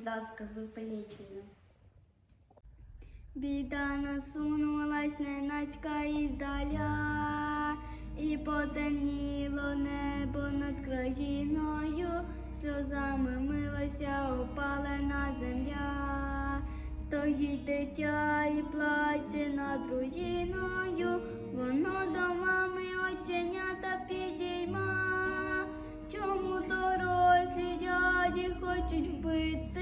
Будь ласка, зупиніть війну. Біда насунулась ненацька іздаля, і потемніло небо над країною, сльозами милося опалена земля. Стоїть дитя і плаче над руїною, воно до мами оченята підійма. Чому дорослі дяді хочуть вбити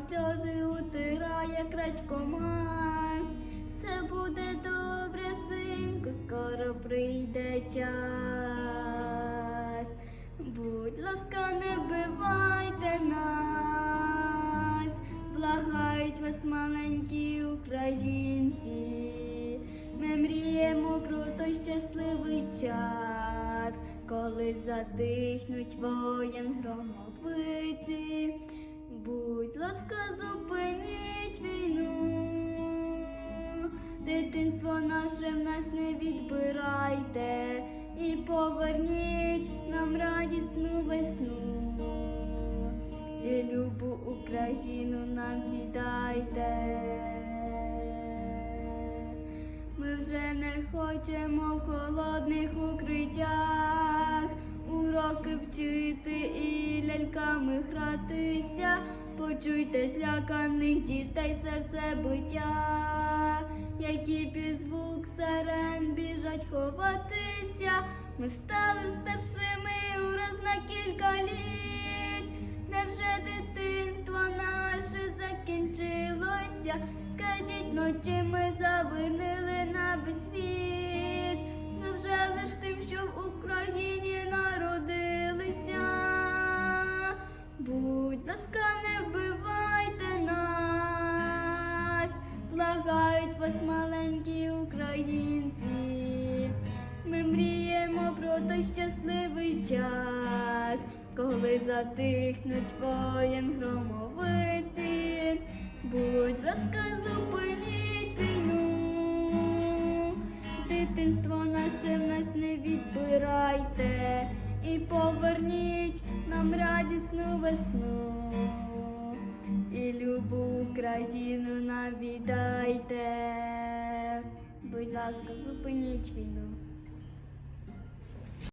сльози утирає крадькома. Все буде добре, синку, скоро прийде час. Будь ласка, не вбивайте нас, благають вас маленькі українці. Ми мріємо про той щасливий час, коли затихнуть воєн громовиці. Ласка, зупиніть війну. Дитинство наше в нас не відбирайте і поверніть нам радісну весну. І любу Україну нам віддайте. Ми вже не хочемо в холодних укриттях уроки вчити і ляльками гратися. Почуйте зляканих дітей серце биття, які під звук сирен біжать ховатися. Ми стали старшими ураз на кілька літ. Невже дитинство наше закінчилося? Скажіть, чи ми завинили на весь світ? Невже лиш тим, що в Україні благають вас маленькі українці. Ми мріємо про той щасливий час, коли затихнуть воєн громовиці. Будь ласка, зупиніть війну, дитинство наше в нас не відбирайте і поверніть нам радісну весну. І любу Україну нам віддайте. Будь ласка, зупиніть війну.